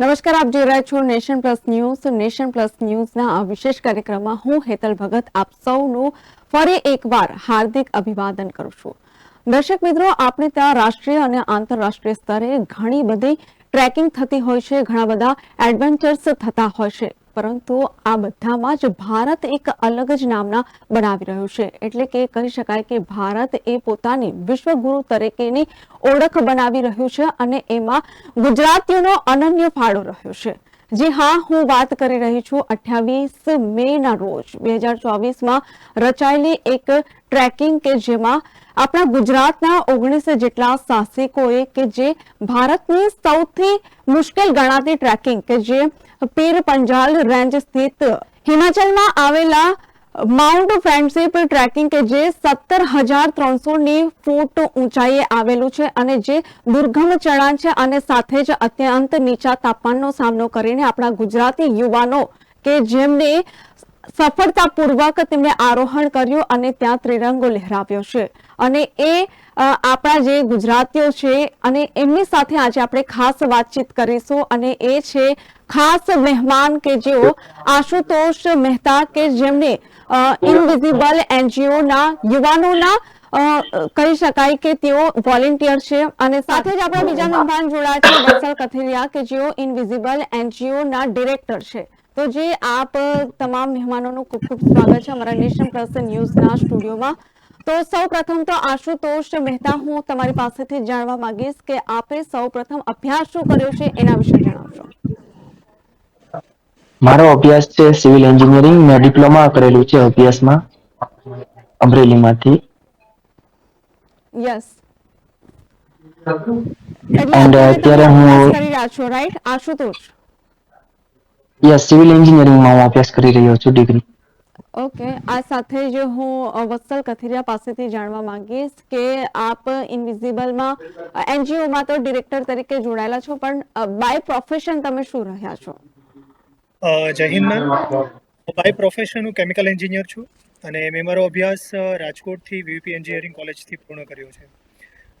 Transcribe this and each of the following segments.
નમસ્કાર, આપ જોઈ રહ્યા છો nation plus news. Nation plus ન્યૂઝના આ વિશેષ કાર્યક્રમમાં હું હેતલ ભગત આપ સૌનું ફરી એકવાર હાર્દિક અભિવાદન કરું છું. દર્શક મિત્રો, આપણે ત્યાં રાષ્ટ્રીય અને આંતરરાષ્ટ્રીય સ્તરે ઘણી બધી ટ્રેકિંગ થતી હોય છે, ઘણા બધા એડવેન્ચર્સ થતા હોય છે. પરંતુ આ બધામાં જ ભારત એક અલગ જ નામના બનાવી રહ્યું છે. એટલે કે કહી શકાય કે ભારત એ પોતાની વિશ્વગુરુ તરીકેની ઓળખ બનાવી રહ્યું છે અને એમાં ગુજરાતીઓનો અનન્ય ફાળો રહ્યો છે. જી હા, હું વાત કરી રહી છું અઠ્યાવીસ મે ના રોજ. બે હજાર ચોવીસમાં રચાયેલી એક ટ્રેકિંગ કે જેમાં આપણા ગુજરાતના ઓગણીસ જેટલા સાહસિકોએ કે જે ભારતની સૌથી મુશ્કેલ ગણાતી ટ્રેકિંગ કે જે પીર પંજાલ રેન્જ સ્થિત હિમાચલમાં આવેલા માઉન્ટ ફ્રેન્ડશીપ ટ્રેકિંગ કે જે સત્તર હજાર ત્રણસો ની ફૂટ ઊંચાઈએ આવેલું છે અને જે દુર્ગમ ચઢાણ છે અને સાથે જ અત્યંત નીચા તાપમાનનો સામનો કરીને આપણા ગુજરાતી યુવાનો કે જેમને સફળતાપૂર્વક તેમણે આરોહણ કર્યું અને ત્યાં ત્રિરંગો લહેરાવ્યો છે. અને એ આપણા જે ગુજરાતીઓ છે અને એમની સાથે આજે આપણે ખાસ વાતચીત કરીશું અને એ છે ખાસ મહેમાન કે જેઓ આશુતોષ મહેતા કે જેમને ઇનવિઝિબલ એનજીઓના યુવાનોના કહી શકાય કે તેઓ વોલેન્ટિયર છે અને સાથે જ આપણા બીજા મહેમાન જોડાયા છે વત્સલ કથેરિયા કે જેઓ ઇનવિઝિબલ એનજીઓના ડિરેક્ટર છે. તો જે આપ, તમામ મહેમાનોનું ખૂબ ખૂબ સ્વાગત છે અમારા નેશન પ્લસ ન્યૂઝના સ્ટુડિયોમાં. તો સૌ પ્રથમ તો આશુતોષ મહેતા હું તમારી પાસેથી જાણવા માંગીશ કે આપે સૌ પ્રથમ અભ્યાસ શું કર્યો છે એના વિશે જણાવશો. મારો અભ્યાસ છે સિવિલ એન્જિનિયરિંગ. મેં ડિપ્લોમા કરેલું છે અભ્યાસમાં અમરેલીમાંથી. યસ. એન્ડ અત્યારે હું- કરી રહ્યા છો રાઈટ આશુતોષ. યસ સિવિલ એન્જિનિયરિંગમાં હું અભ્યાસ કરી રહ્યો છું ડિગ્રી. ઓકે આ સાથે જ હું વત્સલ કથિરિયા પાસેથી જાણવા માંગીશ કે આપ ઇનવિઝિબલમાં એનજીઓમાં તો ડિરેક્ટર તરીકે જોડાયેલા છો પણ બાય પ્રોફેશન તમે શું રહ્યા છો? જય હિન્દ બાય પ્રોફેશન હું કેમિકલ એન્જિનિયર છું અને મેં મારો અભ્યાસ રાજકોટથી વીવીપી એન્જિનિયરિંગ કોલેજથી પૂર્ણ કર્યો છે.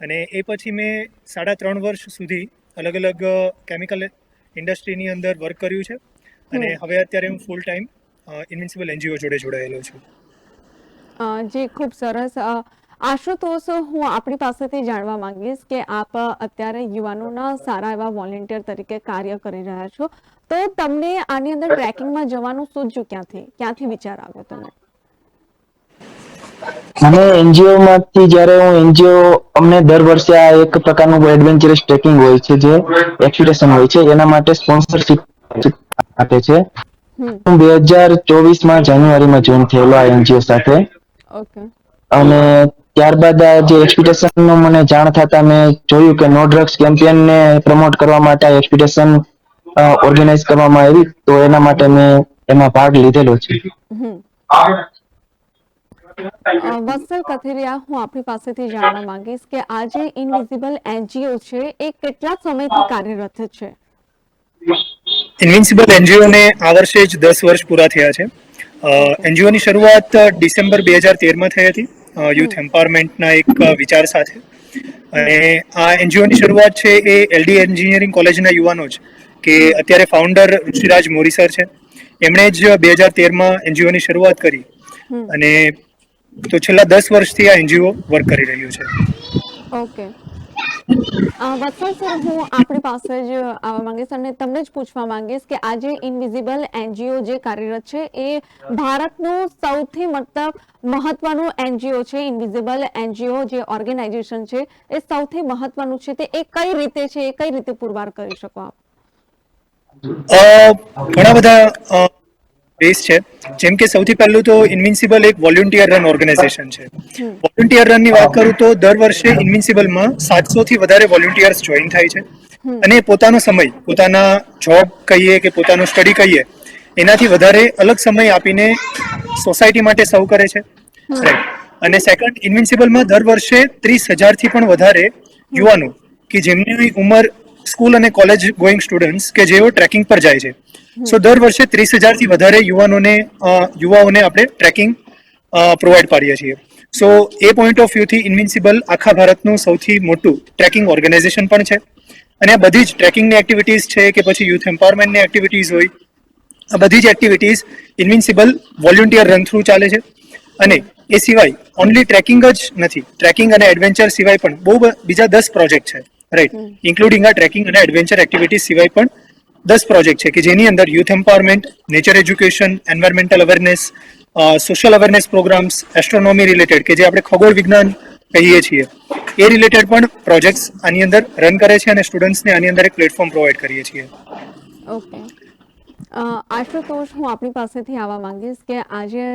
અને એ પછી મેં સાડા ત્રણ વર્ષ સુધી અલગ અલગ કેમિકલ ઇન્ડસ્ટ્રીની અંદર વર્ક કર્યું છે. અને હવે અત્યારે હું ફૂલ ટાઈમ ઇન્વિન્સિબલ એનજીઓ જોડે જોડાયેલો છું. જી ખૂબ સરસ. આશુતોષ હું આપણી પાસેથી જાણવા માંગીશ કે આપ અત્યારે યુવાનોના સારા એવા વોલેન્ટિયર તરીકે કાર્ય કરી રહ્યા છો. તો તમને આની અંદર ટ્રેકિંગમાં જવાનું સૂચ્યું ક્યાંથી? ક્યાંથી વિચાર આવ્યો તમને મને એનજીઓ માંથી જ્યારે હું એનજીઓ અમને દર વર્ષે આ એક પ્રકારનું એડવેન્ચરસ ટ્રેકિંગ હોય છે જે એક્સપિડિશન હોય છે એના માટે સ્પોન્સરશિપ આપે છે. હું બે હજાર ચોવીસમાં જાન્યુઆરીમાં જોઈન થયેલો આ એનજીઓ સાથે. ઓકે અને ત્યારબાદ આ જે એક્સપિટેશનનું મને જાણ થતા મેં જોયું કે નો ડ્રગ્સ કેમ્પિયન ને પ્રમોટ કરવા માટે આ એક્સપિડિશન ઓર્ગેનાઇઝ કરવામાં આવી તો એના માટે મેં એમાં ભાગ લીધેલો છે. વત્સલ કથેરિયા હું આપણી પાસેથી જાણવા માંગીશ કે આ જે ઇનવિઝિબલ એનજીઓ છે એ કેટલા સમયથી કાર્યરત છે? ઇન્વિન્સિબલ એનજીઓને આ વર્ષે જ દસ વર્ષ પૂરા થયા છે. એનજીઓની શરૂઆત ડિસેમ્બર બે હજાર તેરમાં થઈ હતી. યુથ એમ્પાવરમેન્ટના એક વિચાર સાથે. અને આ એનજીઓની શરૂઆત છે એ એલડી એન્જિનિયરિંગ કોલેજના યુવાનો જ કે અત્યારે ફાઉન્ડર ઋષિરાજ મોરી સર છે. એમણે જ બે હજાર તેરમાં એનજીઓની શરૂઆત કરી. અને તો છેલ્લા દસ વર્ષથી આ એનજીઓ વર્ક કરી રહ્યું છે. ઓકે વત્સલ સર, હું આપણી પાસે જ આવવા માંગીશ અને તમને જ પૂછવા માંગીશ કે આજે ઇનવિઝિબલ એનજીઓ જે કાર્યરત છે, એ ભારતનું સૌથી મતલબ મહત્વનું એનજીઓ છે ઇનવિઝિબલ એનજીઓ જે ઓર્ગેનાઇઝેશન છે, એ સૌથી મહત્વનું છે તે એ કઈ રીતે છે, એ કઈ રીતે પુરવાર કરી શકો આપ? ઘણા બધા બેઝ છે. જેમ કે સૌથી પહેલું તો ઇન્વિન્સિબલ એક વોલ્યુન્ટિયર રન ઓર્ગેનાઇઝેશન છે. વોલ્યુન્ટિયર રનની વાત કરું તો દર વર્ષે ઇન્વિન્સિબલમાં સાતસો થી વધારે વોલ્યુન્ટિયર્સ જોઈન થાય છે. અને પોતાનો સમય, પોતાના જોબ કહીએ કે પોતાનું સ્ટડી કહીએ, એનાથી વધારે અલગ સમય આપીને સોસાયટી માટે સર્વ કરે છે. અને સેકન્ડ ઇન્વિન્સિબલમાં દર વર્ષે ત્રીસ હજારથી પણ વધારે યુવાનો કે જેમની ઉંમર સ્કૂલ અને કોલેજ ગોઈંગ સ્ટુડન્ટ્સ કે જેઓ ટ્રેકિંગ પર જાય છે. સો દર વર્ષે ત્રીસ હજારથી વધારે યુવાનોને યુવાઓને આપણે ટ્રેકિંગ પ્રોવાઈડ પાડીએ છીએ. સો એ પોઈન્ટ ઓફ વ્યૂથી ઇન્વિન્સિબલ આખા ભારતનું સૌથી મોટું ટ્રેકિંગ ઓર્ગેનાઇઝેશન પણ છે. અને આ બધી જ ટ્રેકિંગની એક્ટિવિટીઝ છે કે પછી યુથ એમ્પાવરમેન્ટની એક્ટિવિટીઝ હોય, આ બધી જ activities invincible volunteer run through ચાલે છે. અને એ સિવાય ઓનલી ટ્રેકિંગ જ નથી, ટ્રેકિંગ અને એડવેન્ચર સિવાય પણ બહુ બીજા દસ પ્રોજેક્ટ છે. રાઈટ ઇન્ક્લુડિંગ આ ટ્રેકિંગ અને એડવેન્ચર એક્ટિવિટીઝ સિવાય પણ દસ પ્રોજેક્ટ છે કે જેની અંદર youth empowerment nature education environmental awareness social awareness programmes astronomy related કે જે આપણે ખગોળ વિજ્ઞાન કહીએ છીએ. એ રિલેટેડ પણ પ્રોજેક્ટ્સ આની અંદર રન કરે છે અને સ્ટુડન્ટ્સને આની અંદર એક પ્લેટફોર્મ પ્રોવાઈડ કરીએ છીએ. ઓકે આશુતોષ હું આપણી પાસેથી આવવા માંગીશ કે આજે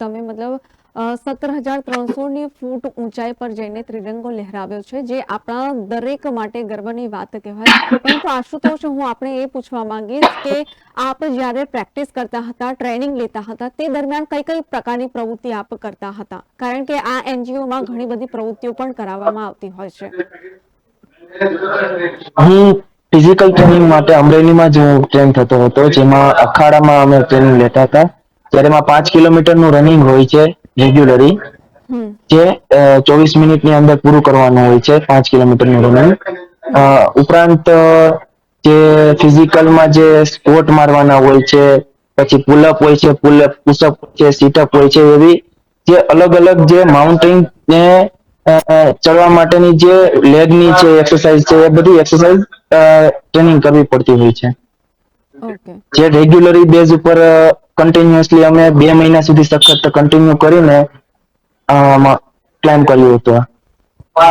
તમે મતલબ સત્તર હજાર ત્રણસોની ફૂટ ઊંચાઈ પર જઈને ત્રિરંગો લહેરાવ્યો છે, જે આપણા દરેક માટે ગર્વની વાત કહેવાય. પરંતુ આશુતોષ, હું આપણે એ પૂછવા માંગીશ કે આપ જ્યારે પ્રેક્ટિસ કરતા હતા, ટ્રેનિંગ લેતા હતા, તે દરમિયાન કઈ કઈ પ્રકારની પ્રવૃત્તિ આપ કરતા હતા? કારણ કે આ એનજીઓમાં ઘણી બધી પ્રવૃત્તિઓ પણ કરાવવામાં આવતી હોય છે. હું ફિઝિકલ ટ્રેનિંગ માટે અમરેલીમાં જ ટ્રેન થતો હતો, જેમાં અખાડામાં અમે ટ્રેનિંગ લેતા હતા. ત્યારે એમાં પાંચ કિલોમીટરનું રનિંગ હોય છે. રેગ્યુલરી જે ચોવીસ મિનિટની અંદર પૂરું કરવાનું હોય છે પાંચ કિલોમીટરનું રનિંગ ઉપરાંત જે ફિઝિકલમાં જે સ્કોટ મારવાના હોય છે પછી પુલઅપ હોય છે પુલઅપ પુશઅપ છે સીટઅપ હોય છે એવી જે અલગ અલગ જે માઉન્ટેન ને ચડવા માટેની જે લેગની છે એક્સરસાઇઝ છે એ બધી એક્સરસાઇઝ ટ્રેનિંગ કરવી પડતી હોય છે. જે રેગ્યુલરી બેઝ ઉપર કન્ટિન્યુઅસલી અમે બે મહિના સુધી સખત કન્ટિન્યુ કરીને ક્લાઇમ કર્યું હતું. અ,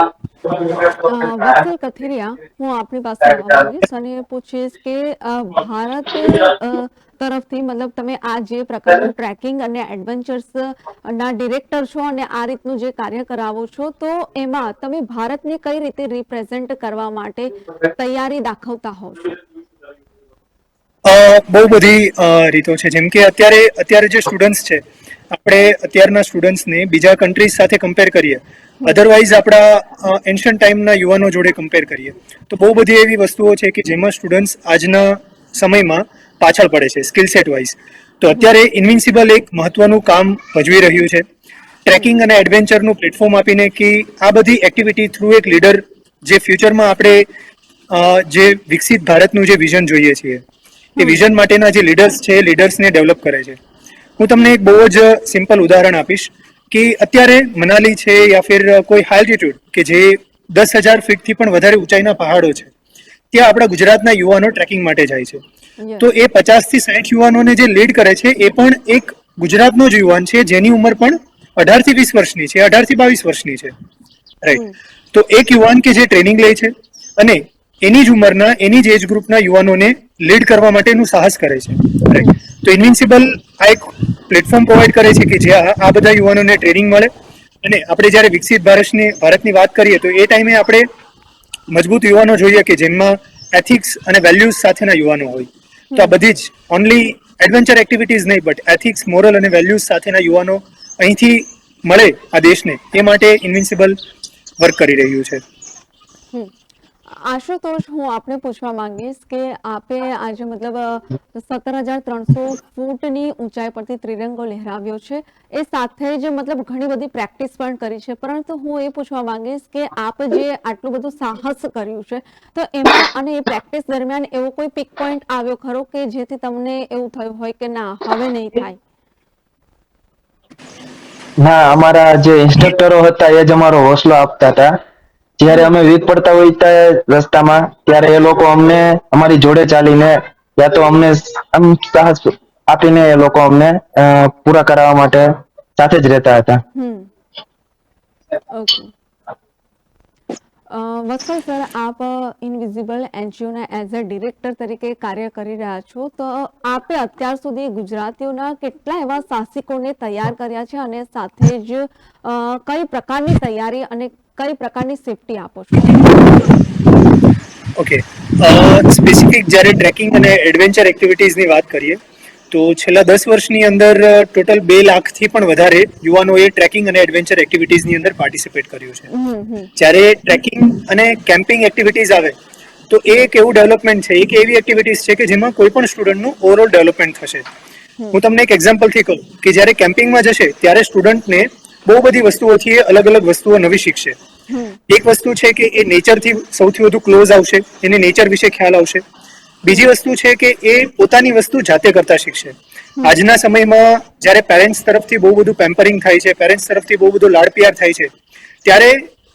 કથિરિયા હું આપની પાસે આવવા માંગીશ અને પૂછીશ કે ભારત તરફથી મતલબ તમે આ જે પ્રકારનું ટ્રેકિંગ અને એડવેન્ચર્સ ના ડિરેક્ટર છો અને આ રીતનું જે કાર્ય કરાવો છો તો એમાં તમે ભારતને કઈ રીતે રિપ્રેઝેન્ટ કરવા માટે તૈયારી દાખવતા હોવ છો? બહુ બધી રીતો છે. જેમ કે અત્યારે અત્યારે જે સ્ટુડન્ટ્સ છે, આપણે અત્યારના સ્ટુડન્ટ્સને બીજા કન્ટ્રીઝ સાથે કમ્પેર કરીએ. અધરવાઇઝ આપણા એન્શિયન ટાઈમના યુવાનો જોડે કમ્પેર કરીએ. તો બહુ બધી એવી વસ્તુઓ છે કે જેમાં સ્ટુડન્ટ્સ આજના સમયમાં પાછળ પડે છે સ્કિલ સેટ વાઇઝ તો અત્યારે ઇન્વિન્સિબલ એક મહત્વનું કામ ભજવી રહ્યું છે. ટ્રેકિંગ અને એડવેન્ચરનું પ્લેટફોર્મ આપીને કે આ બધી એક્ટિવિટી થ્રુ એક લીડર જે ફ્યુચરમાં આપણે જે વિકસિત ભારતનું જે વિઝન જોઈએ છીએ. એ વિઝન માટેના જે લીડર્સ છે લીડર્સને ડેવલપ કરે છે. હું તમને એક બહુ જ સિમ્પલ ઉદાહરણ આપીશ કે અત્યારે મનાલી છે યા ફિર કોઈ હાલ્ટિટ્યુડ કે જે દસ હજાર ફીટથી પણ વધારે ઊંચાઈના પહાડો છે ત્યાં આપણા ગુજરાતના યુવાનો ટ્રેકિંગ માટે જાય છે. તો એ પચાસથી સાઠ યુવાનોને જે લીડ કરે છે એ પણ એક ગુજરાતનો જ યુવાન છે જેની ઉંમર પણ અઢારથી વીસ વર્ષની છે અઢારથી બાવીસ વર્ષની છે. રાઈટ તો એક યુવાન કે જે ટ્રેનિંગ લે છે અને એની જ ઉંમરના, એની જ એજ ગ્રુપના યુવાનોને લીડ કરવા માટેનું સાહસ કરે છે. તો ઇન્વિન્સિબલ આ એક પ્લેટફોર્મ પ્રોવાઈડ કરે છે કે જ્યાં આ બધા યુવાનોને ટ્રેનિંગ મળે. અને આપણે જ્યારે વિકસિત ભારતની ભારતની વાત કરીએ તો એ ટાઈમે આપણે મજબૂત યુવાનો જોઈએ કે જેમાં એથિક્સ અને વેલ્યુઝ સાથેના યુવાનો હોય. તો આ બધી જ ઓનલી એડવેન્ચર એક્ટિવિટીઝ નહીં બટ એથિક્સ મોરલ અને વેલ્યુઝ સાથેના યુવાનો અહીંથી મળે આ દેશને. એ માટે ઇન્વિન્સિબલ વર્ક કરી રહ્યું છે. આશુતોષ હું આપને પૂછવા માંગીશ કે આપે આજે મતલબ સત્તર હજાર ત્રણસો ફૂટની ઊંચાઈ પરથી ત્રિરંગો લહેરાવ્યો છે. એ સાથે જ મતલબ ઘણી બધી પ્રેક્ટિસ પણ કરી છે. પરંતુ હું એ પૂછવા માંગીશ કે આપ જે આટલું બધું સાહસ કર્યું છે, તો એમાં અને એ પ્રેક્ટિસ દરમિયાન એવો કોઈ પિક પોઈન્ટ આવ્યો ખરો કે જેથી તમને એવું થયું હોય કે ના, હવે નહીં થાય? ના, અમારા જે ઇન્સ્ટ્રક્ટરો હતા એ જ અમારો હોસલો આપતા હતા. જ્યારે અમે વીક પડતા હોય ત્યાં રસ્તામાં, ત્યારે એ લોકો અમને અમારી જોડે ચાલીને યા તો અમને આમ સાહસ આપીને એ લોકો અમને પૂરા કરાવવા માટે સાથે જ રહેતા હતા. ઓકે. વત્સલ સર, આપ ઇનવિઝિબલ એનજીઓના એઝ અ ડિરેક્ટર તરીકે કાર્ય કરી રહ્યા છો. તો આપે અત્યાર સુધી ગુજરાતીઓના કેટલા એવા સાહસિકોને તૈયાર કર્યા છે અને સાથે જ કઈ પ્રકારની તૈયારી અને કઈ પ્રકારની સેફટી આપો છો? ઓકે સ્પેસિફિક જ્યારે ટ્રેકિંગ અને એડવેન્ચર એક્ટિવિટીઝની વાત કરીએ તો છેલ્લા દસ વર્ષની અંદર ટોટલ બે લાખથી પણ વધારે યુવાનોએ ટ્રેકિંગ અને એડવેન્ચર એક્ટિવિટીઝની અંદર પાર્ટિસિપેટ કર્યું છે. જ્યારે ટ્રેકિંગ અને કેમ્પિંગ એક્ટિવિટીઝ આવે તો એ એક એવું ડેવલપમેન્ટ છે એક એવી એક્ટિવિટીઝ છે કે જેમાં કોઈ પણ સ્ટુડન્ટનું ઓવરઓલ ડેવલપમેન્ટ થશે. હું તમને એક એક્ઝામ્પલથી કહું કે જ્યારે કેમ્પિંગમાં જશે ત્યારે સ્ટુડન્ટને બહુ બધી વસ્તુઓથી એ અલગ અલગ વસ્તુઓ નવી શીખશે. એક વસ્તુ છે કે એ નેચરથી સૌથી વધુ ક્લોઝ આવશે એને નેચર વિશે ખ્યાલ આવશે. બીજી વસ્તુ છે કે એ પોતાની વસ્તુ જાતે કરતા શીખશે. આજના સમયમાં જ્યારે પેરેન્ટ્સ તરફથી બહુ બધું પેમ્પરિંગ થાય છે પેરેન્ટ્સ તરફથી બહુ બધું લાડપિયાર થાય છે, ત્યારે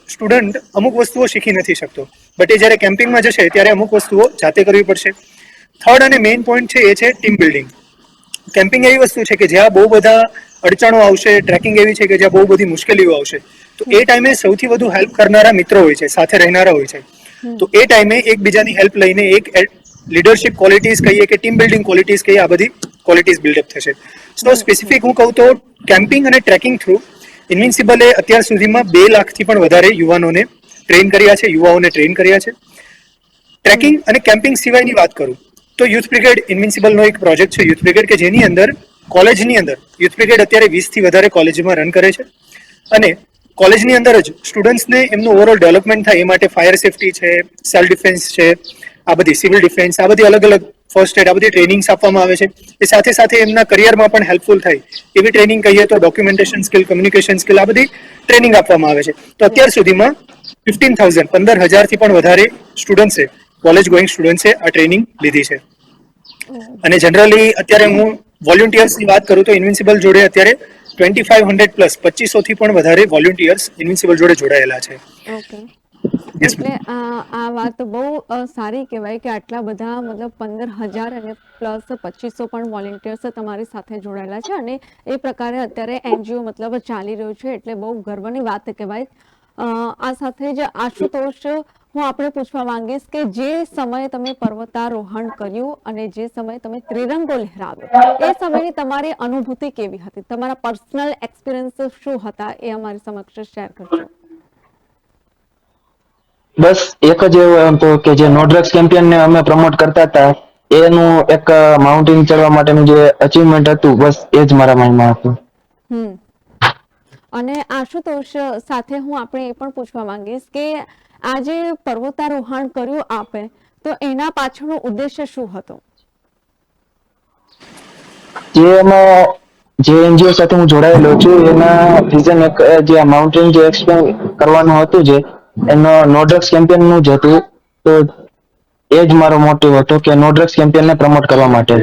સ્ટુડન્ટ અમુક વસ્તુઓ શીખી નથી શકતો. બટ એ જ્યારે કેમ્પિંગમાં જશે, ત્યારે અમુક વસ્તુઓ જાતે કરવી પડશે. થર્ડ અને મેઇન પોઈન્ટ છે, એ છે ટીમ બિલ્ડિંગ કેમ્પિંગ એવી વસ્તુ છે કે જ્યાં બહુ બધા અડચણો આવશે ટ્રેકિંગ એવી છે કે જ્યાં બહુ બધી મુશ્કેલીઓ આવશે. તો એ ટાઈમે સૌથી વધુ હેલ્પ કરનારા મિત્રો હોય છે, સાથે રહેનારા હોય છે. તો એ ટાઈમે એકબીજાની હેલ્પ લઈને એક લીડરશિપ ક્વોલિટીઝ કહીએ કે ટીમ બિલ્ડિંગ ક્વોલિટીઝ કહીએ, આ બધી ક્વોલિટીઝ બિલ્ડઅપ થશે. સો સ્પેસિફિક હું કહું તો કેમ્પિંગ અને ટ્રેકિંગ થ્રુ ઇન્વિન્સિબલે અત્યાર સુધીમાં બે લાખથી પણ વધારે યુવાનોને ટ્રેન કર્યા છે, યુવાઓને ટ્રેન કર્યા છે. ટ્રેકિંગ અને કેમ્પિંગ સિવાયની વાત કરું તો યુથ બ્રિગેડ ઇન્વિન્સિબલનો એક પ્રોજેક્ટ છે યુથ બ્રિગેડ કે જેની અંદર કોલેજની અંદર યુથ બ્રિગેડ અત્યારે વીસથી વધારે કોલેજમાં રન કરે છે. અને કોલેજની અંદર જ સ્ટુડન્ટ્સને એમનું ઓવરઓલ ડેવલપમેન્ટ થાય એ માટે ફાયર સેફટી છે સેલ્ફ ડિફેન્સ છે આ બધી સિવિલ ડિફેન્સ આ બધી અલગ અલગ ફર્સ્ટ એડ આ બધી ટ્રેનિંગ્સ આપવામાં આવે છે. એ સાથે સાથે એમના કરિયરમાં પણ હેલ્પફુલ થાય. એવી ટ્રેનિંગ કહીએ તો ડોક્યુમેન્ટેશન સ્કિલ કમ્યુનિકેશન સ્કિલ આ બધી ટ્રેનિંગ આપવામાં આવે છે. તો અત્યાર સુધીમાં ફિફ્ટીન થાઉઝન્ડ પંદર હજારથી પણ વધારે સ્ટુડન્ટ્સે કોલેજ ગોઈંગ સ્ટુડન્ટ્સે આ ટ્રેનિંગ લીધી છે. અને જનરલી અત્યારે હું વોલ્યુન્ટિયર્સની વાત કરું તો ઇન્વિન્સિબલ જોડે અત્યારે ટ્વેન્ટી ફાઈવ હંડ્રેડ પ્લસ પચીસોથી પણ વધારે વોલ્યુન્ટિયર્સ ઇન્વિન્સિબલ જોડે જોડાયેલા છે. એટલે આ વાત બહુ સારી કહેવાય કે આટલા બધા મતલબ પંદર હજાર અને પ્લસ પચીસો પણ વોલેન્ટિયર્સ તમારી સાથે જોડાયેલા છે અને એ પ્રકારે અત્યારે એનજીઓ મતલબ ચાલી રહ્યું છે એટલે બહુ ગર્વની વાત કહેવાય. આ સાથે જ આશુતોષ હું આપણે પૂછવા માંગીશ કે જે સમયે તમે પર્વતારોહણ કર્યું અને જે સમયે તમે ત્રિરંગો લહેરાવ્યો એ સમયની તમારી અનુભૂતિ કેવી હતી? તમારા પર્સનલ એક્સપિરિયન્સ શું હતા એ અમારી સમક્ષ શેર કરજો. બસ એક જ એવું તો કે જે નો ડ્રગ્સ કેમ્પિયન ને અમે પ્રમોટ કરતા હતા એનું એક માઉન્ટેન ચડવા માટેનું જે અચીવમેન્ટ હતું બસ એ જ મારા માઇન્ડમાં હતું. હમ. અને આશુતોષ સાથે હું આપણે એ પણ પૂછવા માંગીશ કે આ જે પર્વતારોહણ કર્યું આપે તો એના પાછળનો ઉદ્દેશ્ય શું હતો? જે એમાં જે એનજીઓ સાથે હું જોડાયેલો છું એના રીઝન એક જે માઉન્ટેન જે એક્સપ્લેન કરવાનું હતું જે એનો નો ડ્રગ્સ કેમ્પેનનું જ હતું. તો એ જ મારો મોટિવ હતો કે નો ડ્રગ્સ કેમ્પેન ને પ્રમોટ કરવા માટે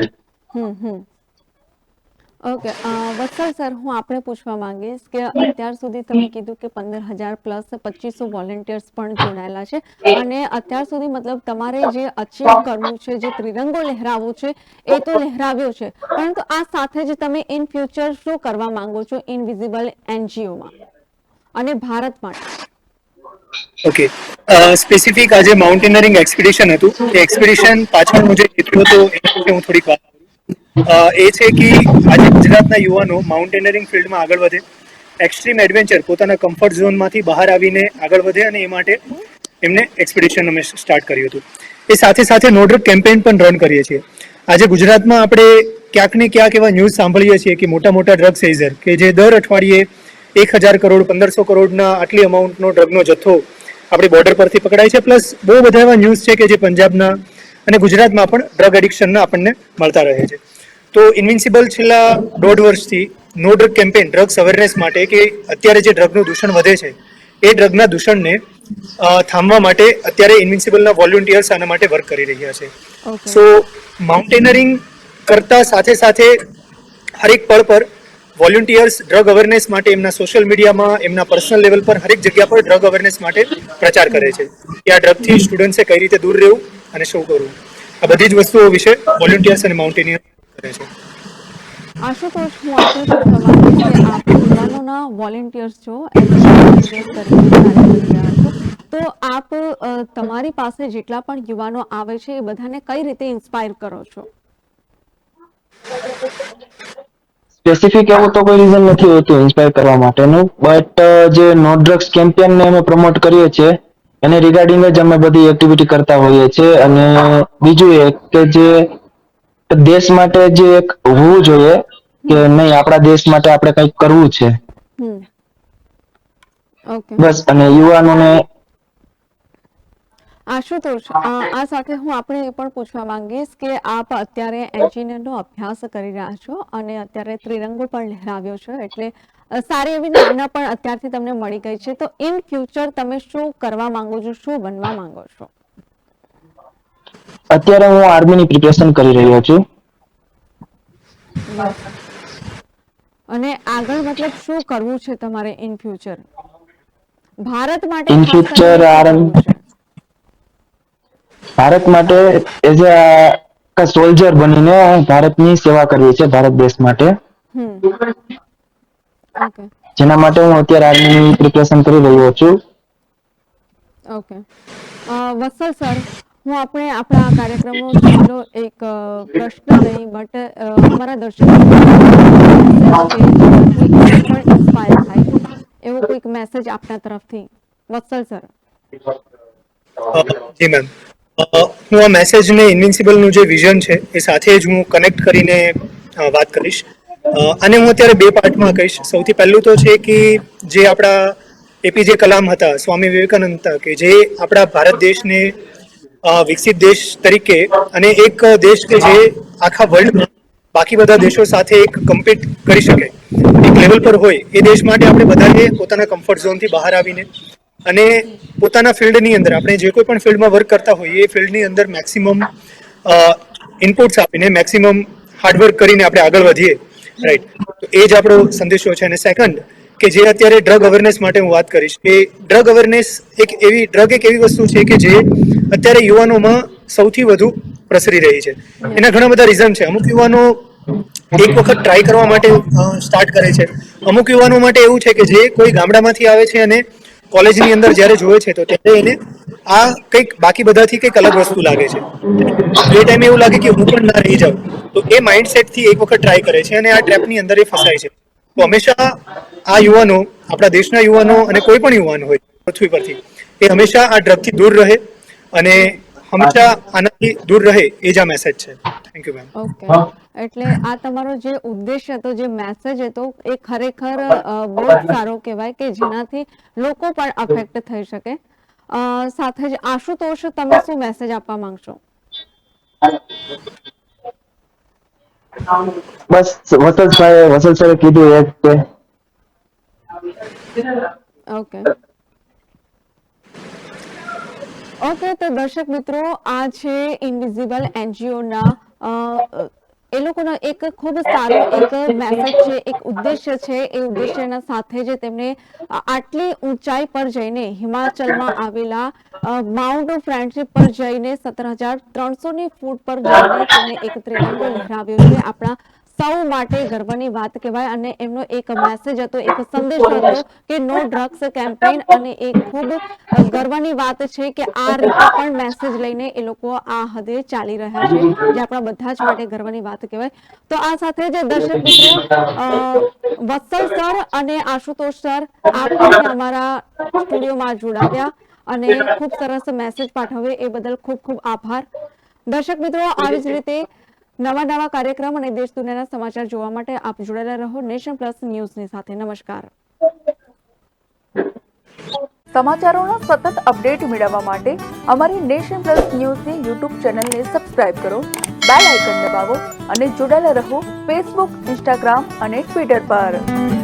ઓકે વત્સલ સર, હું આપણે પૂછવા માંગીશ કે અત્યાર સુધી તમે કીધું કે પંદર હજાર પ્લસ પચીસો વોલેન્ટિયર્સ પણ જોડાયેલા છે. અને અત્યાર સુધી મતલબ તમારે જે અચીવ કરવું છે, જે ત્રિરંગો લહેરાવવો છે, એ તો લહેરાવ્યો છે. પરંતુ આ સાથે જ તમે ઇન ફ્યુચર શું કરવા માંગો છો? ઇનવિઝિબલ એનજીઓમાં અને ભારત માટે ઓકે સ્પેસિફિક આજે માઉન્ટેનરિંગ એક્સપિડિશન હતું. એ એક્સપિડિશન પાછળ જે હેતુ તો હું થોડીક વાત એ છે કે આજે ગુજરાતના યુવાનો માઉન્ટેનરિંગ ફિલ્ડમાં આગળ વધે. એક્સ્ટ્રીમ એડવેન્ચર પોતાના કમ્ફર્ટ ઝોનમાંથી બહાર આવીને આગળ વધે અને એ માટે એમને એક્સપિડિશન અમે સ્ટાર્ટ કર્યું હતું. એ સાથે સાથે નો કેમ્પેન પણ રન કરીએ છીએ. આજે ગુજરાતમાં આપણે ક્યાંક ને ક્યાંક એવા ન્યૂઝ સાંભળીએ છીએ કે મોટા મોટા ડ્રગ સેઝર કે જે દર અઠવાડિયે એક હજાર કરોડ પંદરસો કરોડના આટલી અમાઉન્ટનો ડ્રગનો જથ્થો આપણી બોર્ડર પરથી પકડાય છે. પ્લસ બહુ બધા એવા ન્યૂઝ છે કે જે પંજાબના અને ગુજરાતમાં પણ ડ્રગ એડિક્શનના આપણને મળતા રહે છે. તો ઇન્વિન્સિબલ છેલ્લા દોઢ વર્ષથી no drug campaign drugs awareness માટે કે અત્યારે જે ડ્રગનું દૂષણ વધે છે એ ડ્રગના દૂષણને થામવા થાંભવા માટે અત્યારે ઇન્વિન્સિબલના વોલ્યુન્ટિયર્સ આના માટે વર્ક કરી રહ્યા છે. સો માઉન્ટેનરિંગ કરતા સાથે સાથે હરેક પળ પર વોલ્યુન્ટિયર્સ ડ્રગ અવેરનેસ માટે એમના સોશિયલ મીડિયામાં એમના પર્સનલ લેવલ પર હરેક જગ્યા પર ડ્રગ અવેરનેસ માટે પ્રચાર કરે છે. કે આ ડ્રગથી સ્ટુડન્ટ્સે કઈ રીતે દૂર રહેવું અને શું કરવું. આ બધી જ વસ્તુઓ વિશે વોલ્યુન્ટિયર્સ અને માઉન્ટેનિયર કરે છે. આશુતોષ હું આપણે છું માંગીશ આપ યુવાનોના વોલેન્ટિયર્સ છો તો આપ તમારી પાસે જેટલા પણ યુવાનો આવે છે, એ બધાને કઈ રીતે ઇન્સ્પાયર કરો છો? સ્પેસિફિક એવું તો કોઈ રીઝન નથી હોતું ઇન્સ્પાયર કરવા માટેનું બટ જે નો ડ્રગ્સ કેમ્પેન ને અમે પ્રમોટ કરીએ છીએ એને રિગાર્ડિંગ જ અમે બધી એક્ટિવિટી કરતા હોઈએ છીએ. અને બીજું એક કે જે દેશ માટે જે એક હોવું જોઈએ કે નહીં આપણા દેશ માટે આપણે કંઈક કરવું છે. બસ અને યુવાનોને આશુતોષ આ સાથે હું આપણે એ પણ પૂછવા માંગીશ કે આપ અત્યારે એન્જિનિયરનો અભ્યાસ કરી રહ્યા છો અને અત્યારે ત્રિરંગો પણ લહેરાવ્યો છે એટલે સારી એવી નામના પણ અત્યારથી તમને મળી ગઈ છે. તો ઇન ફ્યુચર તમે શું કરવા માંગો છો શું બનવા માંગો છો? અત્યારે હું આર્મીની પ્રિપેરેશન કરી રહ્યો છું. અને આગળ મતલબ શું કરવું છે તમારે ઇન ફ્યુચર? ભારત માટે ઇન ફ્યુચર આરમ-? ભારત માટે એઝ અ સોલ્જર બનીને ભારતની સેવા કરવી છે ભારત દેશ માટે. હમ. ઓકે જેના માટે હું અત્યારે આર્મીની પ્રિપેરેશન કરી રહ્યો છું. ઓકે અ, વત્સલ સર હું આપણે આપણા કાર્યક્રમનો છેલ્લો એક પ્રશ્ન નહીં બટ અમારા દર્શકો ઇન્સ્પાયર થાય એવો કોઈક મેસેજ આપના તરફથી. વત્સલ સર. જી મેમ હું આ મેસેજને ઇન્વિન્સિબલનું જે વિઝન છે, એ સાથે જ હું કનેક્ટ કરીને વાત કરીશ. અને હું અત્યારે બે પાર્ટમાં કહીશ. સૌથી પહેલું તો છે કે જે આપણા એપીજે કલામ હતા, સ્વામી વિવેકાનંદ હતા, કે જે આપણા ભારત દેશને વિકસિત દેશ તરીકે અને એક દેશ કે જે આખા વર્લ્ડમાં બાકી બધા દેશો સાથે એક કમ્પીટ કરી શકે. એક લેવલ પર હોય, એ દેશ માટે આપણે બધાએ પોતાના કમ્ફર્ટ ઝોનથી બહાર આવીને અને પોતાના ફિલ્ડની અંદર આપણે જે કોઈ પણ ફિલ્ડમાં વર્ક કરતા હોઈએ, એ ફિલ્ડની અંદર મેક્સિમમ ઇનપુટ્સ આપીને મેક્સિમમ હાર્ડવર્ક કરીને આપણે આગળ વધીએ. રાઈટ એ જ આપણો સંદેશો છે. અને સેકન્ડ કે જે અત્યારે ડ્રગ અવેરનેસ માટે હું વાત કરીશ કે ડ્રગ અવેરનેસ એક એવી ડ્રગ એક એવી વસ્તુ છે કે જે અત્યારે યુવાનોમાં સૌથી વધુ પ્રસરી રહી છે. એના ઘણા બધા રીઝન છે. અમુક યુવાનો એક વખત ટ્રાય કરવા માટે સ્ટાર્ટ કરે છે. અમુક યુવાનો માટે એવું છે કે જે કોઈ ગામડામાંથી આવે છે અને કોલેજની અંદર જ્યારે જોવે છે તો ત્યારે એને આ કંઈક બાકી બધાથી કંઈક અલગ વસ્તુ લાગે છે. એ ટાઈમે એવું લાગે કે હું પણ ના રહી જાઉં. તો એ માઇન્ડસેટથી એક વખત ટ્રાય કરે છે અને આ ટ્રેપની અંદર એ ફસાય છે. તો હંમેશા આ યુવાનો, આપણા દેશના યુવાનો અને કોઈ પણ યુવાન હોય, પૃથ્વી પરથી, એ હંમેશા આ ડ્રગથી દૂર રહે અને હંમેશા આનાથી દૂર રહે એ જ આ મેસેજ છે. થેન્ક યુ મેમ ઓકે એટલે આ તમારો જે ઉદ્દેશ હતો જે મેસેજ હતો એ ખરેખર બહુ જ સારો કહેવાય કે જેનાથી લોકો પણ અફેક્ટ થઈ શકે. સાથે જ આશુતોષ તમે શું મેસેજ આપવા માંગશો? બસ વસલભાઈ વસલ સરે કીધું એ જ ઓકે ઓકે, તો દર્શક મિત્રો, આ છે ઇન્વિઝિબલ એનજીઓના એ લોકોનો એક ખૂબ સારો એક મેસેજ છે, એક ઉદ્દેશ્ય છે. એ ઉદ્દેશ્યના સાથે જ તેમણે આટલી ઊંચાઈ પર જઈને હિમાચલમાં આવેલા માઉન્ટ ફ્રેન્ડશિપ પર જઈને સત્તર હજાર ત્રણસો ની ફૂટ પર જઈને તેમણે એક ત્રિરંગો લહેરાવ્યો છે. આપણા સૌ માટે ગર્વની વાત કહેવાય અને એમનો એક મેસેજ હતો, એક સંદેશ હતો કે નો ડ્રગ્સ કેમ્પેઇન અને એ ખૂબ ગર્વની વાત છે કે આ રીતે પણ મેસેજ લઈને એ લોકો આ હદે ચાલી રહ્યા છે, જે આપણા બધા જ માટે ગર્વની વાત કહેવાય. તો આ સાથે જ દર્શક મિત્રો વત્સલ સર અને આશુતોષ સર આપ અહીંયા અમારા સ્ટુડિયોમાં જોડાવ્યા અને ખૂબ સરસ મેસેજ પાઠવ્યો, એ બદલ ખૂબ ખૂબ આભાર. દર્શક મિત્રો, આવી જ રીતે નવા નવા કાર્યક્રમ અને દેશ દુનિયાના સમાચાર જોવા માટે આપ જોડાયેલા રહો નેશન પ્લસ ન્યૂઝની સાથે. નમસ્કાર. સમાચારોના સતત અપડેટ મેળવવા માટે અમારી નેશન પ્લસ ન્યૂઝની યુટ્યુબ ચેનલને સબસ્ક્રાઇબ કરો, બેલ આઇકન દબાવો અને જોડાયેલા રહો ફેસબુક, ઇન્સ્ટાગ્રામ અને ટ્વિટર પર.